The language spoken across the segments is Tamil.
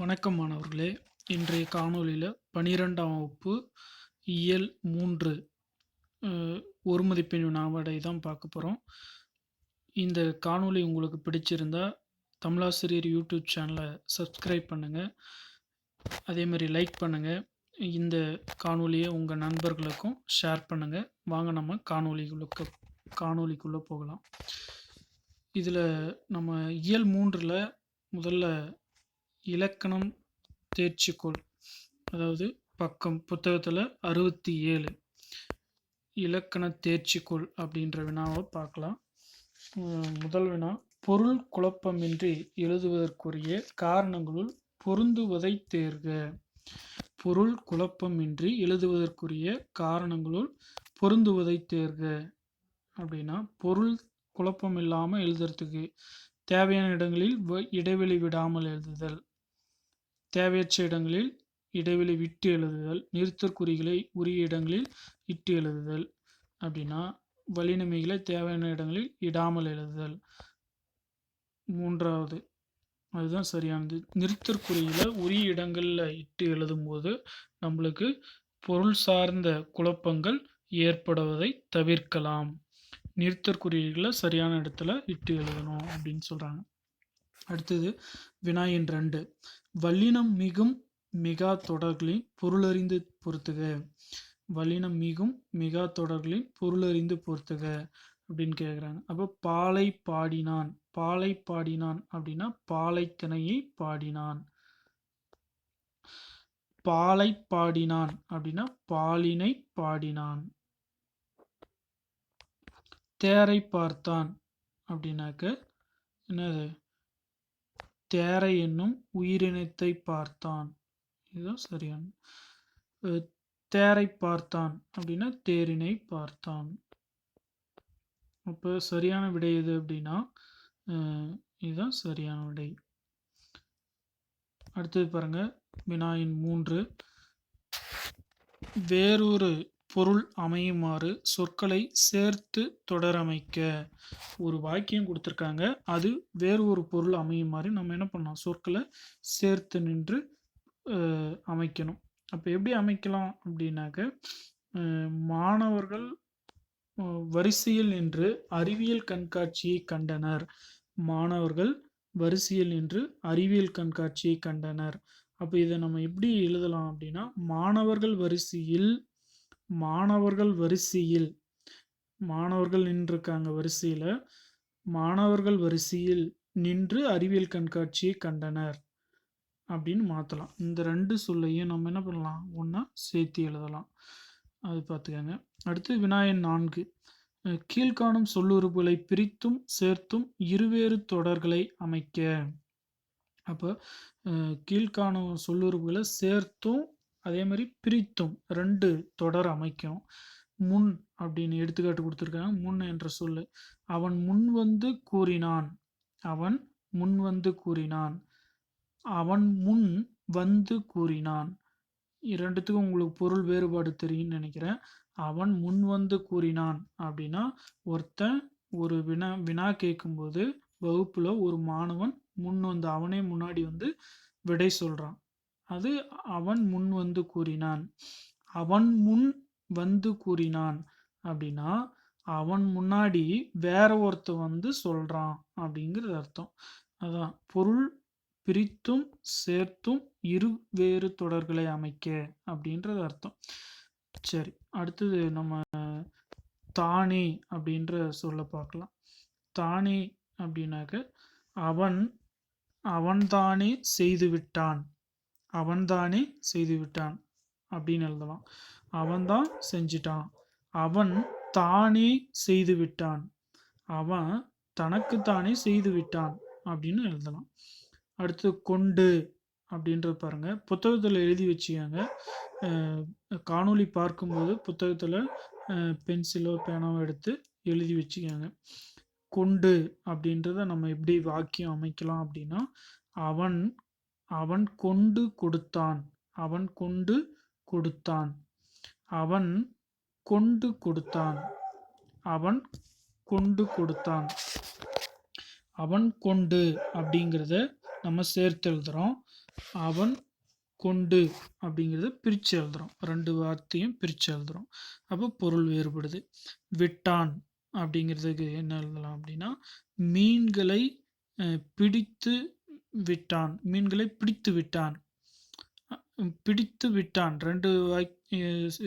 வணக்கம் மாணவர்களே. இன்றைய காணொளியில் பனிரெண்டாம் வகுப்பு இயல் மூன்று ஒரு மதிப்பெண் வினாவடை தான் பார்க்க போகிறோம் இந்த காணொளி உங்களுக்கு பிடிச்சிருந்தா தமிழாசிரியர் யூடியூப் சேனலை சப்ஸ்கிரைப் பண்ணுங்கள் அதே மாதிரி லைக் பண்ணுங்கள் இந்த காணொலியை உங்கள் நண்பர்களுக்கும் ஷேர் பண்ணுங்கள் வாங்க நம்ம காணொலிகளுக்கு காணொலிக்குள்ளே போகலாம். இதில் நம்ம இயல் மூன்றில் முதல்ல இலக்கணம் தேர்ச்சிக்கோள். அதாவது பக்கம் புத்தகத்தில் அறுபத்தி ஏழு இலக்கண தேர்ச்சிக்கோள் அப்படின்ற வினாவை பார்க்கலாம். முதல் வினா பொருள் குழப்பமின்றி எழுதுவதற்குரிய காரணங்களுள் பொருந்துவதை தேர்க. பொருள் குழப்பமின்றி எழுதுவதற்குரிய காரணங்களுள் பொருந்துவதை தேர்க. அப்படின்னா பொருள் குழப்பம் இல்லாமல் எழுதுறதுக்கு தேவையான இடங்களில் வ- இடைவெளி விடாமல் எழுதுதல். தேவையற்ற இடங்களில் இடைவெளி விட்டு எழுதுதல் நிறுத்தற்குறிகளை உரிய இடங்களில் இட்டு எழுதுதல் அப்படின்னா வலினமைகளை தேவையான இடங்களில் இடாமல் எழுதுதல். மூன்றாவது அதுதான் சரியானது. நிறுத்தற்குறிகளை உரிய இடங்களில் இட்டு எழுதும்போது நம்மளுக்கு பொருள் சார்ந்த குழப்பங்கள் ஏற்படுவதை தவிர்க்கலாம். நிறுத்தற்குறிகளை சரியான இடத்துல இட்டு எழுதணும் அப்படின்னு சொல்கிறாங்க அடுத்தது வினாயின் ரெண்டு. வல்லினம் மிகும் மிகா தொடர்களின் பொருளறிந்து பொறுத்துக. வல்லினம் மிகும் மிகா தொடர்களின் பொருளறிந்து பொறுத்துக அப்படின்னு கேட்குறாங்க அப்போ பாலை பாடினான். பாலை பாடினான் அப்படின்னா பாலை பாடினான். பாலை பாடினான் அப்படின்னா பாலினை பாடினான். தேரை பார்த்தான் அப்படின்னாக்க என்னது? தேரை என்னும் உயிரினத்தை பார்த்தான். இதுதான் சரியான தேரை பார்த்தான் அப்படின்னா தேரினை பார்த்தான். அப்போ சரியான விடை எது அப்படின்னா இதுதான் சரியான விடை. அடுத்தது பாருங்க வினாயின் மூன்று. வேறொரு பொருள் அமையுமாறு சொற்களை சேர்த்து தொடரமைக்க ஒரு வாக்கியம் கொடுத்துருக்காங்க. அது வேறு ஒரு பொருள் அமையுமாறு நம்ம என்ன பண்ணலாம்? சொற்களை சேர்த்து நின்று அமைக்கணும். அப்போ எப்படி அமைக்கலாம் அப்படின்னாக்க மாணவர்கள் வரிசையில் நின்று அறிவியல் கண்காட்சியை கண்டனர். மாணவர்கள் வரிசையில் நின்று அறிவியல் கண்காட்சியை கண்டனர். அப்போ இதை நம்ம எப்படி எழுதலாம் அப்படின்னா மாணவர்கள் வரிசையில் மாணவர்கள் வரிசையில் மாணவர்கள் நின்றுருக்காங்க வரிசையில். மாணவர்கள் வரிசையில் நின்று அறிவியல் கண்காட்சியை கண்டனர் அப்படின்னு மாற்றலாம் இந்த ரெண்டு சொல்லையும் நம்ம என்ன பண்ணலாம்? ஒன்றா சேர்த்து எழுதலாம். அது பார்த்துக்கோங்க. அடுத்து விநாயகன் நான்கு. கீழ்காணும் சொல்லுறுப்புகளை பிரித்தும் சேர்த்தும் இருவேறு தொடர்களை அமைக்க. அப்போ கீழ்காணும் சொல்லுறுப்புகளை சேர்த்தும் அதே மாதிரி பிரித்தும் ரெண்டு தொடர் அமைக்கும். முன் அப்படின்னு எடுத்துக்காட்டு கொடுத்துருக்காங்க. முன் என்ற சொல்லு. அவன் முன் வந்து கூறினான். அவன் முன் வந்து கூறினான். அவன் முன் வந்து கூறினான். இரண்டுத்துக்கும் உங்களுக்கு பொருள் வேறுபாடு தெரியும்னு நினைக்கிறேன். அவன் முன் வந்து கூறினான் அப்படின்னா ஒருத்தன் ஒரு வினா வினா கேட்கும்போது வகுப்பில் ஒரு மாணவன் முன் வந்து அவனே முன்னாடி வந்து விடை சொல்கிறான் அது அவன் முன் வந்து கூறினான். அவன் முன் வந்து கூறினான் அப்படின்னா அவன் முன்னாடி வேற ஒருத்த வந்து சொல்றான் அப்படிங்கிறது அர்த்தம். அதான் பொருள் பிரித்தும் சேர்த்தும் இரு வேறு தொடர்களை அமைக்க அப்படின்றது அர்த்தம். சரி அடுத்தது நம்ம தானே அப்படின்ற சொல்ல பார்க்கலாம். தானே அப்படின்னாக்க அவன் அவன்தானே செய்து விட்டான் அவன்தானே செய்து விட்டான் அப்படின்னு எழுதலாம். அவன்தான் செஞ்சிட்டான். அவன் தானே செய்து விட்டான் அவன் தனக்குத்தானே செய்து விட்டான் அப்படின்னு எழுதலாம். அடுத்து கொண்டு அப்படின்றது பாருங்க. புத்தகத்தில் எழுதி வச்சுக்காங்க காணொளி பார்க்கும்போது புத்தகத்தில் பென்சிலோ பேனாவோ எடுத்து எழுதி வச்சுக்காங்க கொண்டு அப்படின்றத நம்ம எப்படி வாக்கியம் அமைக்கலாம் அப்படின்னா அவன் அவன் கொண்டு கொடுத்தான். அவன் கொண்டு கொடுத்தான். அவன் கொண்டு கொடுத்தான். அவன் கொண்டு கொடுத்தான். அவன் கொண்டு அப்படிங்கிறத நம்ம சேர்த்து எழுதுறோம். அவன் கொண்டு அப்படிங்கிறத பிரித்து எழுதுறோம். ரெண்டு வார்த்தையும் பிரித்து எழுதுறோம். அப்போ பொருள் வேறுபடுது. விட்டான் அப்படிங்கிறதுக்கு என்ன எழுதலாம் அப்படின்னா மீன்களை பிடித்து விட்டான். மீன்களை பிடித்து விட்டான். பிடித்து விட்டான். ரெண்டு வாய்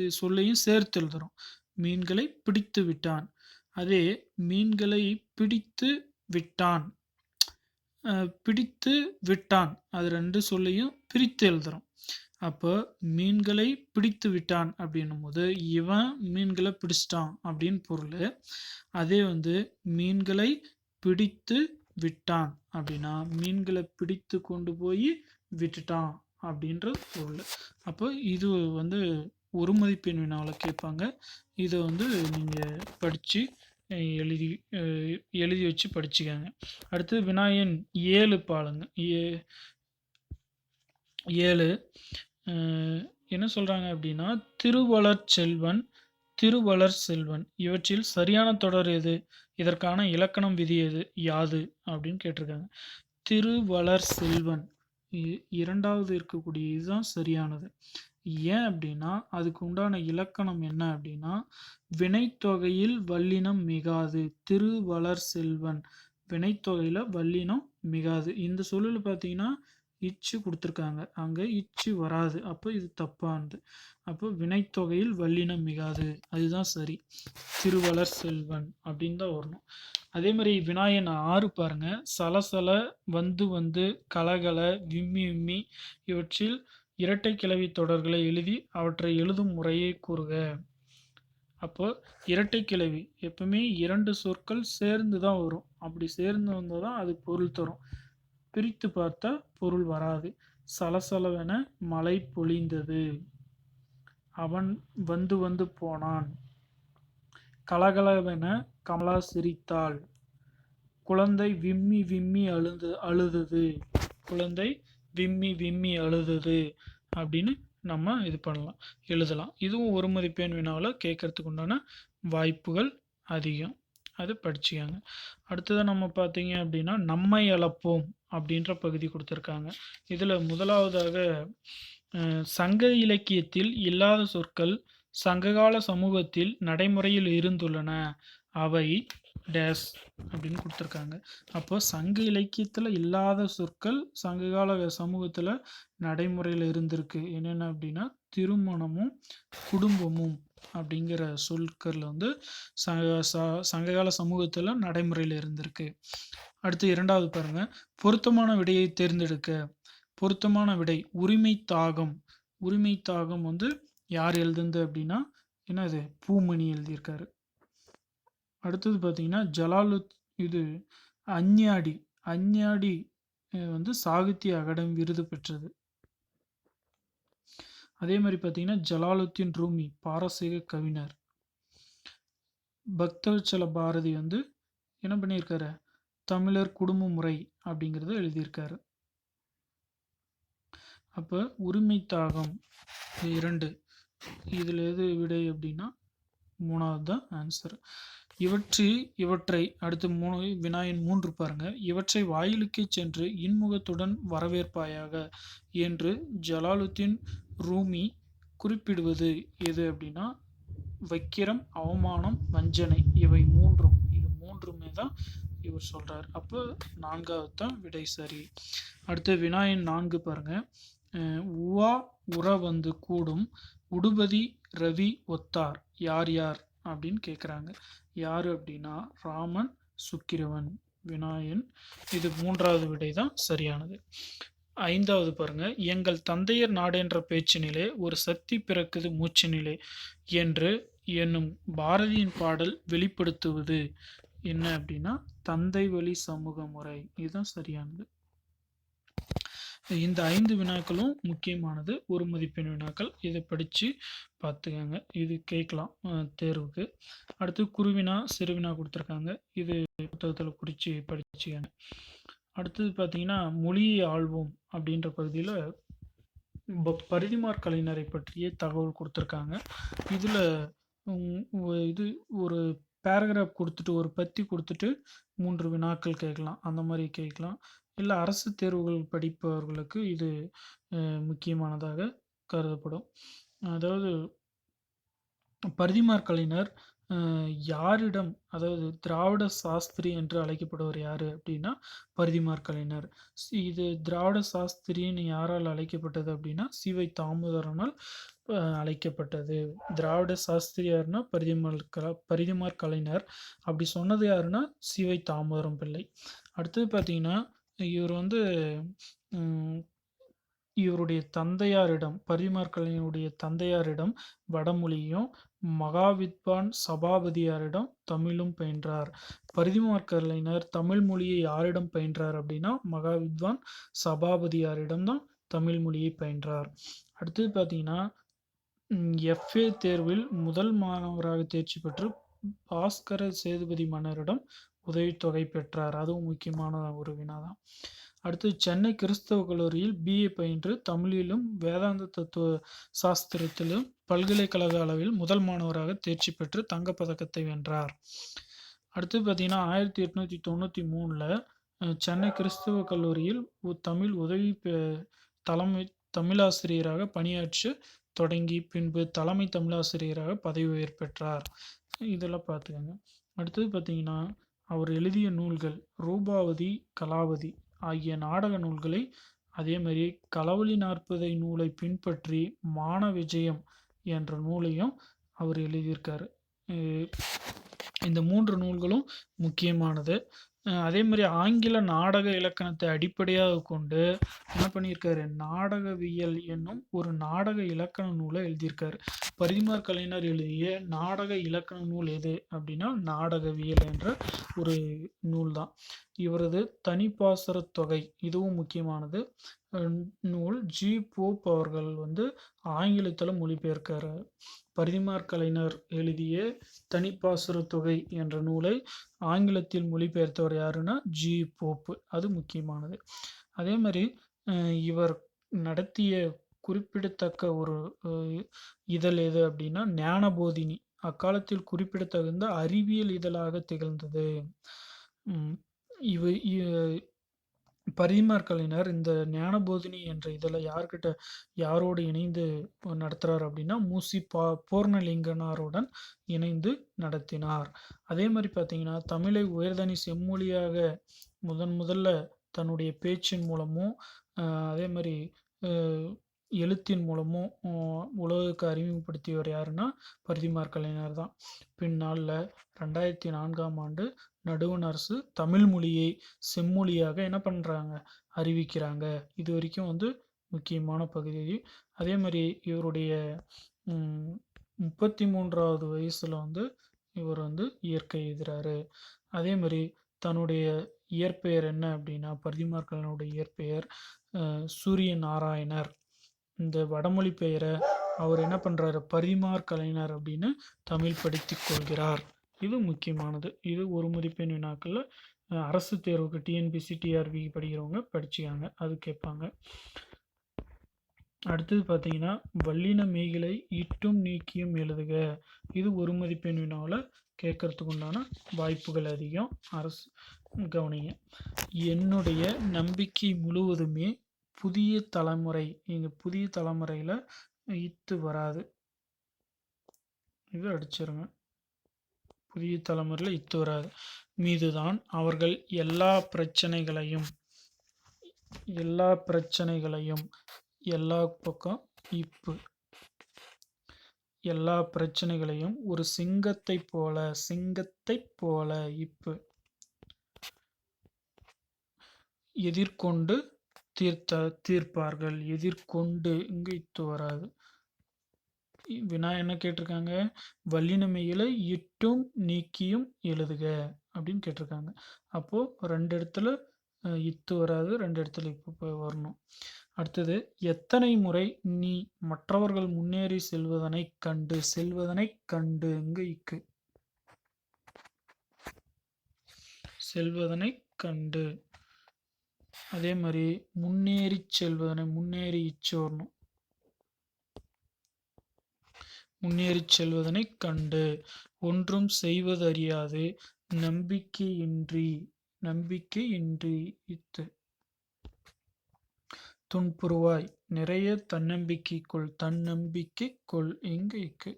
சொல்லையும் சேர்த்து எழுதுறோம். மீன்களை பிடித்து விட்டான். அதே மீன்களை பிடித்து விட்டான். பிடித்து விட்டான். அது ரெண்டு சொல்லையும் பிரித்து எழுதுறோம். அப்போ மீன்களை பிடித்து விட்டான் அப்படின்னும் போது இவன் மீன்களை பிடிச்சிட்டான் அப்படின்னு பொருள். அதே வந்து மீன்களை பிடித்து விட்டான் அப்படின்னா மீன்களை பிடித்து கொண்டு போய் விட்டுட்டான் அப்படின்ற பொருள். அப்போ இது வந்து ஒரு மதிப்பெண் வினாவில் கேட்பாங்க. இதை வந்து நீங்கள் படித்து எழுதி எழுதி வச்சு படிச்சுக்காங்க. அடுத்து வினாயன் ஏழு பாலுங்க ஏ ஏழு என்ன சொல்கிறாங்க அப்படின்னா திருவளர் செல்வன் திருவளர் செல்வன் இவற்றில் சரியான தொடர் எது? இதற்கான இலக்கணம் விதி எது? யாது? அப்படின்னு கேட்டிருக்காங்க. திருவளர் செல்வன் இ- இரண்டாவது இருக்கக்கூடிய இதுதான் சரியானது. ஏன் அப்படின்னா அதுக்கு உண்டான இலக்கணம் என்ன அப்படின்னா வினைத்தொகையில் வல்லினம் மிகாது. திருவளர் செல்வன் வினைத்தொகையில் வல்லினம் மிகாது. இந்த சொல்லில் பார்த்தீங்கன்னா இச்சு கொடுத்துருக்காங்க. அங்கே இச்சு வராது. அப்போ இது தப்பானது. அப்போ வினைத்தொகையில் வல்லினம் மிகாது. அதுதான் சரி. திருவளர் செல்வன் அப்படின்னு தான் வரணும். அதே மாதிரி வினாயன் ஆறு பாருங்க. சலசல வந்து வந்து கலகல விம்மி விம்மி இவற்றில் இரட்டை கிளவி தொடர்களை எழுதி அவற்றை எழுதும் முறையை கூறுக. அப்போ இரட்டை கிளவி எப்பவுமே இரண்டு சொற்கள் சேர்ந்து தான் வரும். அப்படி சேர்ந்து வந்தால் தான் அது பொருள் தரும். பிரித்து பார்த்தா பொருள் வராது. சலசலவென மழை பொழிந்தது. அவன் வந்து வந்து போனான். கலகலவென கமலா சிரித்தாள். குழந்தை விம்மி விம்மி அழுது அழுதது. குழந்தை விம்மி விம்மி அழுதது அப்படின்னு நம்ம இது பண்ணலாம் எழுதலாம். இதுவும் ஒரு மதிப்பெண் வினாவில் கேட்கறதுக்கு உண்டான வாய்ப்புகள் அதிகம். அது படிச்சுக்காங்க. அடுத்ததை நம்ம பார்த்தீங்க அப்படின்னா நம்மை அளப்போம். அப்படின்ற பகுதி கொடுத்துருக்காங்க. இதில் முதலாவதாக சங்க இலக்கியத்தில் இல்லாத சொற்கள் சங்ககால சமூகத்தில் நடைமுறையில் இருந்துள்ளன. அவை டேஸ் அப்படின்னு கொடுத்துருக்காங்க. அப்போ சங்க இலக்கியத்தில் இல்லாத சொற்கள் சங்ககால சமூகத்தில் நடைமுறையில் இருந்திருக்கு. என்னென்ன அப்படின்னா திருமணமும் குடும்பமும் அப்படிங்கிற சொற்கள் வந்து சங்க ச- சங்ககால சமூகத்தில் நடைமுறையில் இருந்திருக்கு. அடுத்து இரண்டாவது பாருங்க. பொருத்தமான விடையை தேர்ந்தெடுக்க. பொருத்தமான விடை உரிமை தாகம். உரிமை தாகம் வந்து யார் எழுதுந்து அப்படின்னா என்னது? பூமணி எழுதியிருக்காரு. அடுத்தது பார்த்தீங்கன்னா ஜலாலுத் இது அஞ்ஞாடி. அஞ்ஞாடி வந்து சாகித்ய அகாடமி விருது பெற்றது. அதே மாதிரி பார்த்தீங்கன்னா ஜலாலுத்தீன் ரூமி பாரசீக கவிஞர். பக்தவச்சல பாரதி வந்து என்ன பண்ணியிருக்காரு? தமிழர் குடும்ப முறை அப்படிங்கிறத எழுதியிருக்காரு. அப்போ உரிமை தாகம் இரண்டு. இதில் எது விடை அப்படின்னா மூணாவது தான் ஆன்சர் இவற்றி இவற்றை அடுத்து மூணு வினாயின் மூன்று பாருங்க. இவற்றை வாயிலுக்கே சென்று இன்முகத்துடன் வரவேற்பாயாக என்று ஜலாலுத்தீன் ரூமி குறிப்பிடுவது எது அப்படின்னா வக்கிரம் அவமானம் வஞ்சனை இவை மூன்றும் இது மூன்றுமே தான் இவர் சொல்கிறார் அப்போ நான்காவது தான் விடை சரி. அடுத்து வினாயின் நான்கு பாருங்கள் உவா உற வந்து கூடும் உடுபதி ரவி ஒத்தார். யார் யார் அப்படின்னு கேட்குறாங்க யார் அப்படின்னா ராமன் சுக்கிரவன். வினாயன் இது மூன்றாவது விடை தான் சரியானது. ஐந்தாவது பாருங்க. எங்கள் தந்தையர் நாடென்ற பேச்சினிலே ஒரு சக்தி பிறக்குது மூச்சினிலே என்று என்னும் பாரதியின் பாடல் வெளிப்படுத்துவது என்ன அப்படின்னா தந்தை வழி சமூக முறை இதுதான் சரியானது. இந்த ஐந்து வினாக்களும் முக்கியமானது. ஒரு மதிப்பெண் வினாக்கள். இதை படித்து பார்த்துக்கங்க. இது கேட்கலாம் தேர்வுக்கு. அடுத்து குருவினா சிறுவினா கொடுத்துருக்காங்க. இது புத்தகத்தில் குறித்து படிச்சுக்கங்க. அடுத்தது பார்த்தீங்கன்னா மொழியை ஆழ்வோம் அப்படின்ற பகுதியில் பரிதிமார் கலைஞரை பற்றிய தகவல் கொடுத்துருக்காங்க. இதில் இது ஒரு பேராகிராஃப் கொடுத்துட்டு ஒரு பத்தி கொடுத்துட்டு மூன்று வினாக்கள் கேட்கலாம். அந்த மாதிரி கேட்கலாம். இல்லை அரசு தேர்வுகள் படிப்பவர்களுக்கு இது முக்கியமானதாக கருதப்படும். அதாவது பரிதிமார் கலைஞர் அ யாரிடம் அதாவது திராவிட சாஸ்திரி என்று அழைக்கப்படுவர் யாரு அப்படின்னா பரிதிமாற் கலைஞர். ஸ் இது திராவிட சாஸ்திரின்னு யாரால் அழைக்கப்பட்டது அப்படின்னா சி.வை. தாமோதரனால் அ அழைக்கப்பட்டது. திராவிட சாஸ்திரி யாருன்னா, பரிதிமார் கல பரிதிமாற் கலைஞர். அப்படி சொன்னது யாருன்னா, சி.வை. தாமோதரம் பிள்ளை. அடுத்தது பார்த்தீங்கன்னா, இவர் வந்து ம் இவருடைய தந்தையாரிடம் பரிதிமாற் கலைஞருடைய தந்தையாரிடம் வடமொழியும், மகாவித்வான் சபாபதியாரிடம் தமிழும் பயின்றார். பரிதிமார்க்கலைஞர் தமிழ் மொழியை யாரிடம் பயின்றார் அப்படின்னா மகாவித்வான் சபாபதியாரிடம் தான் தமிழ் மொழியை பயின்றார். அடுத்தது பார்த்தீங்கன்னா, எஃப்.ஏ தேர்வில் முதல் மாணவராக தேர்ச்சி பெற்று பாஸ்கர சேதுபதி மன்னரிடம் உதவித்தொகை பெற்றார். அதுவும் முக்கியமான ஒரு வினா தான். அடுத்து சென்னை கிறிஸ்தவ கல்லூரியில் பி.ஏ பயின்று தமிழிலும், வேதாந்த தத்துவ சாஸ்திரத்திலும் பல்கலைக்கழக அளவில் முதல் மாணவராக தேர்ச்சி பெற்று தங்கப்பதக்கத்தை வென்றார். அடுத்து பார்த்தீங்கன்னா, ஆயிரத்தி எட்நூற்றி தொண்ணூற்றி மூணில் சென்னை கிறிஸ்தவ கல்லூரியில் தமிழ் உதவி பெ தலைமை தமிழாசிரியராக பணியாற்றி தொடங்கி, பின்பு தலைமை தமிழாசிரியராக பதவி உயர் பெற்றார். இதெல்லாம் பார்த்துக்கோங்க அடுத்தது பார்த்தீங்கன்னா, அவர் எழுதிய நூல்கள் ரூபாவதி, கலாவதி ஆகிய நாடக நூல்களை அதேமாரி களவழி நாற்பதை நூலை பின்பற்றி மான விஜயம் என்ற நூலையும் அவர் எழுதியிருக்காரு. இந்த மூன்று நூல்களும் முக்கியமானது. அதே மாதிரி ஆங்கில நாடக இலக்கணத்தை அடிப்படையாகக் கொண்டு என்ன பண்ணியிருக்காரு, நாடகவியல் என்னும் ஒரு நாடக இலக்கண நூலை எழுதியிருக்காரு. பரிதிமார் கலைஞர் எழுதிய நாடக இலக்கண நூல் எது அப்படின்னா நாடகவியல் என்ற ஒரு நூல் தான். இவரது தனிப்பாசரத் தொகை இதுவும் முக்கியமானது. நூல் ஜி. போப் அவர்கள் வந்து ஆங்கிலத்தில் மொழிபெயர்க்கிறார். பரிதிமாற் கலைஞர் எழுதிய தனிப்பாசுர தொகை என்ற நூலை ஆங்கிலத்தில் மொழிபெயர்த்தவர் யாருன்னா, ஜி. போப்பு அது முக்கியமானது. அதே மாதிரி இவர் நடத்திய குறிப்பிடத்தக்க ஒரு இதழ் எது அப்படின்னா ஞானபோதினி. அக்காலத்தில் குறிப்பிடத்தகுந்த அறிவியல் இதழாக திகழ்ந்தது. இவை இவ இ இந்த ஞானபோதினி என்ற இதில் யார்கிட்ட யாரோடு இணைந்து நடத்துறார் அப்படின்னா மூசி பா பூர்ணலிங்கனாருடன் இணைந்து நடத்தினார். அதே மாதிரி பார்த்தீங்கன்னா, தமிழை உயர்தனி செம்மொழியாக முதன் முதல்ல தன்னுடைய பேச்சின் மூலமும், அதே மாதிரி எழுத்தின் மூலமும் உலகுக்கு அறிமுகப்படுத்தியவர் யாருன்னா, பரிதிமார் கலைஞர் தான். பின்னாள்ல 2004ஆம் ஆண்டு நடுவண் அரசு தமிழ் மொழியை செம்மொழியாக என்ன பண்ணுறாங்க அறிவிக்கிறாங்க. இது வரைக்கும் வந்து முக்கியமான பகுதி. மாதிரி இவருடைய முப்பத்தி மூன்றாவது வயசில் வந்து இவர் வந்து இயற்கை எழுதுறாரு. மாதிரி தன்னுடைய இயற்பெயர் என்ன அப்படின்னா பரிதிமாற் இயற்பெயர் சூரிய நாராயணர். இந்த வடமொழி பெயரை அவர் என்ன பண்ணுறாரு பரிமார் கலைஞர் அப்படின்னு தமிழ் படித்து கொள்கிறார். இது முக்கியமானது. இது ஒரு மதிப்பெண் வினாக்களில் அரசு தேர்வுக்கு டிஎன்பிசி டிஆர்பி படிக்கிறவங்க படிச்சுக்காங்க அது கேட்பாங்க. அடுத்தது பார்த்தீங்கன்னா, வல்லின மெய்களை இட்டும், நீக்கியும் எழுதுக. இது ஒரு மதிப்பெண் வினாவில் கேட்கறதுக்கு உண்டான வாய்ப்புகள் அதிகம். அரசு கவனிங்க. என்னுடைய நம்பிக்கை முழுவதுமே புதிய தலைமுறை இங்க புதிய தலைமுறையில் இத்து வராது. இது அடிச்சிருங்க. புதிய தலைமுறையில் இத்து வராது. மீதுதான் அவர்கள் எல்லா பிரச்சனைகளையும் எல்லா பிரச்சனைகளையும் எல்லா பக்கம் இப்பு. எல்லா பிரச்சனைகளையும் ஒரு சிங்கத்தைப் போல சிங்கத்தைப் போல இப்பு. எதிர்கொண்டு தீர்த்த தீர்ப்பார்கள். எதிர்கொண்டு இங்க இத்து வராது. வினா என்ன கேட்டிருக்காங்க? வல்லினமையில இட்டும், நீக்கியும் எழுதுக அப்படின்னு கேட்டிருக்காங்க. அப்போ ரெண்டு இடத்துல இத்து வராது. ரெண்டு இடத்துல இப்போ வரணும். அடுத்தது எத்தனை முறை நீ மற்றவர்கள் முன்னேறி செல்வதனை கண்டு செல்வதனை கண்டு இங்கு இக்கு. செல்வதனை கண்டு. அதே மாதிரி முன்னேறிச் செல்வதனை முன்னேறி இச்சு வரணும். முன்னேறிச் செல்வதனைக் கண்டு. ஒன்றும் செய்வதறியாது நம்பிக்கையின்றி நம்பிக்கையின்றி இத்து. துன்புறுவாய் நிறைய தன்னம்பிக்கை கொள் தன்னம்பிக்கை கொள் இங்கு இக்கு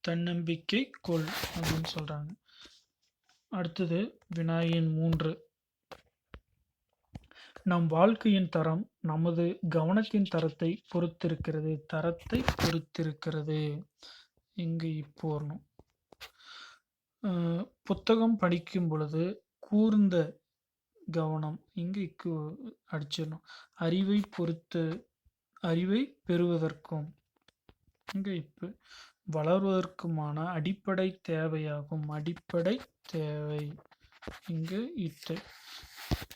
தன்னம்பிக்கை கொள் அப்படின்னு சொல்றாங்க அடுத்தது வினாயின் மூன்று நம் வாழ்க்கையின் தரம் நமது கவனத்தின் தரத்தை பொறுத்திருக்கிறது தரத்தை பொறுத்திருக்கிறது. இங்கு இப்போர்ணும் புத்தகம் படிக்கும் பொழுது கூர்ந்த கவனம் இங்கு இக்கு அடிச்சிடணும். அறிவை பொறுத்து அறிவை பெறுவதற்கும் இங்கு இப்போ வளர்வதற்குமான அடிப்படை தேவையாகும். அடிப்படை தேவை. இங்கு இட்டு.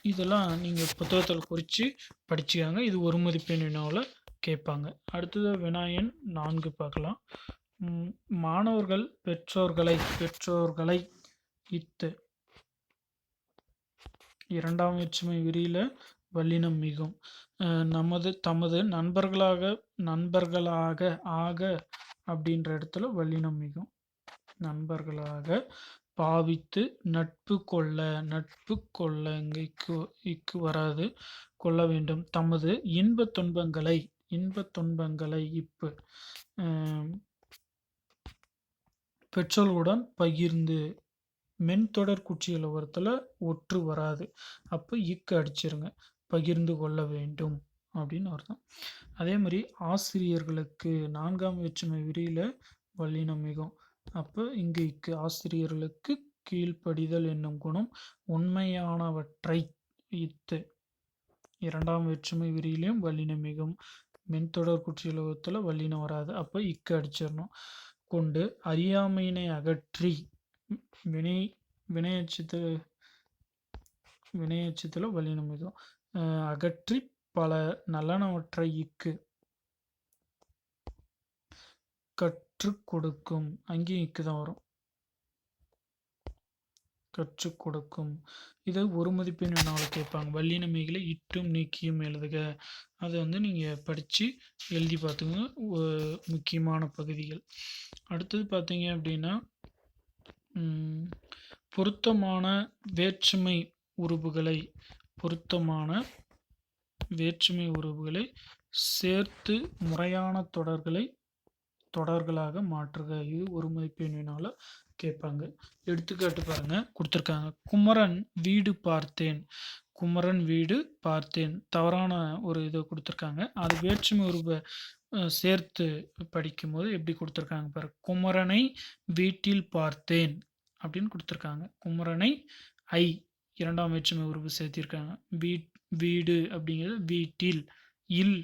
இதெல்லாம் நீங்கள் புத்தகத்தில் குறித்து படிச்சுக்காங்க. இது ஒரு மதிப்பெண் வினாவில் கேட்பாங்க. அடுத்தது வினாயன் நான்கு பார்க்கலாம். மாணவர்கள் பெற்றோர்களை பெற்றோர்களை இத்து. இரண்டாம் வேற்றுமை விரியில் வல்லினம் மிகும். நமது தமது நண்பர்களாக நண்பர்களாக ஆக அப்படின்ற இடத்துல வல்லினம் மிகும். நண்பர்களாக பாவித்து நட்பு கொள்ள நட்பு கொள்ள இங்கு இக்கு வராது கொள்ள வேண்டும். தமது இன்ப துன்பங்களை இன்ப துன்பங்களை இப்பு பெற்றோர்களுடன் பகிர்ந்து மென்தொடர் குச்சியில் உரத்தில் ஒற்று வராது. அப்போ இக்கு அடிச்சிருங்க. பகிர்ந்து கொள்ள வேண்டும் அப்படின்னு அர்த்தம். அதே மாதிரி ஆசிரியர்களுக்கு நான்காம் வேற்றுமை விரியில் வல்லினம் மிகும் அப்போ இங்கு இக்கு ஆசிரியர்களுக்கு கீழ்ப்படிதல் என்னும் குணம் உண்மையானவற்றை இத்து. இரண்டாம் வேற்றுமை விரியிலையும் வல்லின மிகும் மென்தொடர் குற்றியலுகத்தில் வல்லினம் வராது. அப்போ இக்கு அடிச்சிடணும். கொண்டு அறியாமையினை அகற்றி வினை வினையச்சத்து வினையச்சத்தில் வல்லினம் மிகும். அகற்றி பல நல்லனவற்றை இக்கு. கற்றுக் கொடுக்கும் அங்கேயும் இக்கு தான் வரும். கற்றுக் கொடுக்கும் இதை ஒரு மதிப்பெண் வேணாலும் கேட்பாங்க. வல்லினமைகளை இட்டும் நீக்கியும் எழுதுக. அதை வந்து நீங்கள் படித்து எழுதி பார்த்துங்க முக்கியமான பகுதிகள். அடுத்தது பார்த்தீங்க அப்படின்னா பொருத்தமான வேற்றுமை உறுப்புகளை பொருத்தமான வேற்றுமை உறவுகளை சேர்த்து முறையான தொடர்களை தொடர்களாக மாற்றுக. இது ஒரு மதிப்பெண்ணினால் கேட்பாங்க. எடுத்துக்காட்டு பாருங்க. கொடுத்துருக்காங்க. குமரன் வீடு பார்த்தேன். குமரன் வீடு பார்த்தேன். தவறான ஒரு இதை கொடுத்துருக்காங்க. அது வேற்றுமை ஒரு சேர்த்து படிக்கும்போது எப்படி கொடுத்துருக்காங்க பாரு. குமரனை வீட்டில் பார்த்தேன் அப்படின்னு கொடுத்துருக்காங்க. குமரனை ஐ இரண்டாம் வேற்றுமை உருவு சேர்த்திருக்காங்க. வீட் வீடு அப்படிங்கிறது வீட்டில் இல்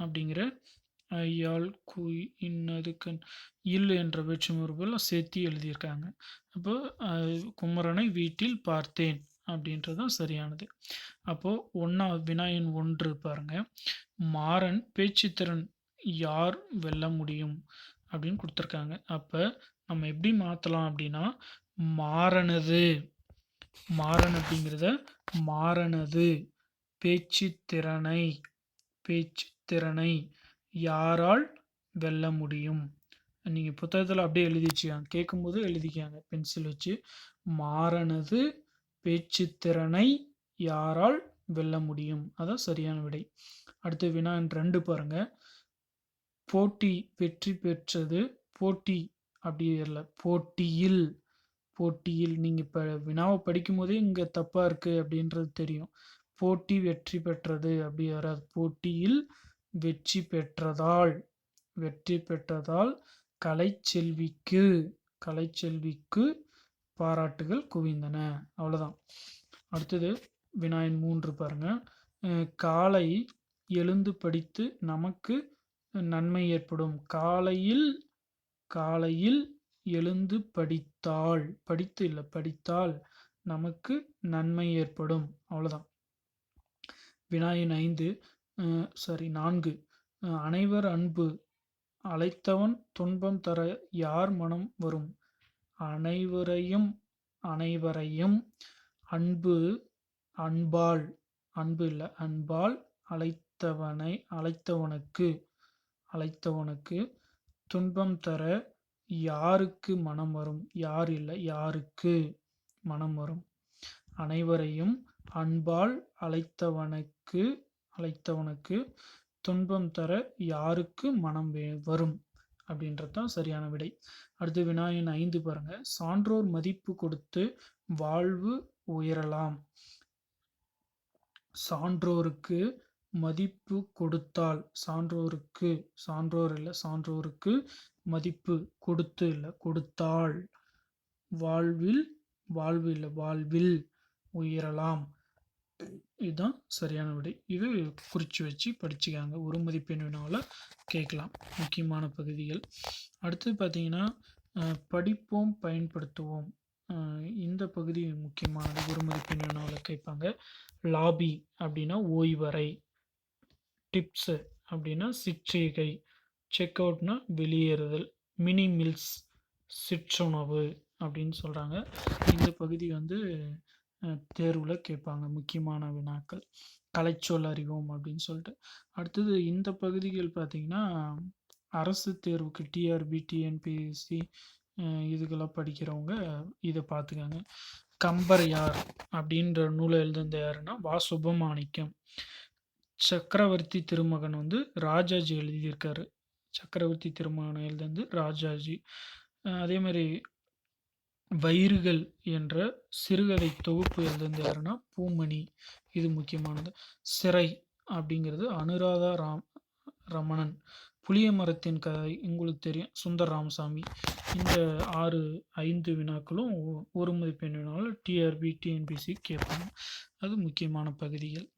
அப்படிங்கிற ஐயால் குய் இன்னதுக்கன் இல் என்ற வேற்றுமை சேர்த்து எழுதியிருக்காங்க. அப்போ குமரனை வீட்டில் பார்த்தேன் அப்படின்றது தான் சரியானது. அப்போது ஒன்றா வினாயின் ஒன்று பாருங்க. மாறன் பேச்சுத்திறன் யார் வெல்ல முடியும் அப்படின்னு கொடுத்துருக்காங்க. அப்போ நம்ம எப்படி மாற்றலாம் அப்படின்னா மாறனது. மாறன் அப்படிங்கிறத மாறனது. பேச்சு திறனை பேச்சு திறனை யாரால் வெல்ல முடியும்? நீங்கள் புத்தகத்தில் அப்படியே எழுதி வச்சுக்காங்க கேட்கும்போது எழுதிக்காங்க பென்சில் வச்சு. மாறனது பேச்சு திறனை யாரால் வெல்ல முடியும்? அதான் சரியான விடை. அடுத்து வினா ரெண்டு பாருங்க. போட்டி வெற்றி பெற்றது போட்டி அப்படி இல்லை. போட்டியில். போட்டியில் நீங்கள் இப்போ வினாவை படிக்கும் போதே இங்கே தப்பாக இருக்குது அப்படின்றது தெரியும். போட்டி வெற்றி பெற்றது அப்படி வராது போட்டியில் வெற்றி பெற்றதால் வெற்றி பெற்றதால் கலைச்செல்விக்கு கலைச்செல்விக்கு பாராட்டுகள் குவிந்தன. அவ்வளோதான் அடுத்தது வினாயன் மூன்று பாருங்க. காலை எழுந்து படித்து நமக்கு நன்மை ஏற்படும். காலையில் காலையில் எழுந்து படித்தால் படித்து இல்லை படித்தால் நமக்கு நன்மை ஏற்படும். அவ்வளோதான் வினாயின் ஐந்து சாரி நான்கு. அனைவர் அன்பு. அழைத்தவன் துன்பம் தர யார் மனம் வரும்? அனைவரையும் அனைவரையும் அன்பு அன்பால் அன்பு இல்லை அன்பால் அழைத்தவனை அழைத்தவனுக்கு அழைத்தவனுக்கு துன்பம் தர யாருக்கு மனம் வரும்? யார் இல்லை யாருக்கு மனம் வரும்? அனைவரையும் அன்பால் அழைத்தவனுக்கு அழைத்தவனுக்கு துன்பம் தர யாருக்கு மனம் வரும்? அப்படின்றது தான் சரியான விடை. அடுத்து வினாயின் ஐந்து பாருங்க. சான்றோர் மதிப்பு கொடுத்து வாழ்வு உயரலாம். சான்றோருக்கு மதிப்பு கொடுத்தால் சான்றோருக்கு சான்றோர் இல்லை சான்றோருக்கு மதிப்பு கொடுத்து இல்லை கொடுத்தால் வாழ்வில் வாழ்வு இல்லை வாழ்வில் உயரலாம். இதுதான் சரியான விடை. இது குறித்து வச்சு படிச்சுக்காங்க. ஒரு மதிப்பெண் வினாவில் கேட்கலாம். முக்கியமான பகுதிகள். அடுத்து பார்த்தீங்கன்னா படிப்போம் பயன்படுத்துவோம். இந்த பகுதி முக்கியமானது. ஒரு மதிப்பெண் வினாவில் கேட்பாங்க. லாபி அப்படின்னா ஓய்வறை. டிப்ஸு அப்படின்னா சிற்றிகை. செக் அவுட்னா வெளியேறுதல். மினி மில்ஸ் சிற்றுணவு அப்படின்னு சொல்கிறாங்க இந்த பகுதி வந்து தேர்வில் கேட்பாங்க. முக்கியமான வினாக்கள். கலைச்சொல் அறிவோம் அப்படின்னு சொல்லிட்டு. அடுத்தது இந்த பகுதிகள் பார்த்திங்கன்னா அரசு தேர்வுக்கு டிஆர்பி டிஎன்பிஎஸ்சி இதுக்கெல்லாம் படிக்கிறவங்க இதை பார்த்துக்காங்க. கம்பர் யார் அப்படின்ற நூலை எழுதுந்த யாருன்னா வா சுபமாணிக்கம் சக்கரவர்த்தி திருமகன் வந்து ராஜாஜி எழுதியிருக்காரு. சக்கரவர்த்தி திருமகன் எழுதுந்து ராஜாஜி. அதே மாதிரி வயிறுகள் என்ற சிறுகதை தொகுப்பு எழுதுனது யாருன்னா பூமணி. இது முக்கியமானது. சிறை அப்படிங்கிறது அனுராதா ராம் ரமணன். புளிய மரத்தின் கதை உங்களுக்கு தெரியும். சுந்தர் ராமசாமி. இந்த ஆறு ஐந்து வினாக்களும் ஒரு மதிப்பெண் வினாவில் டிஆர்பி டிஎன்பிசி கேட்பாங்க. அது முக்கியமான பகுதிகள்.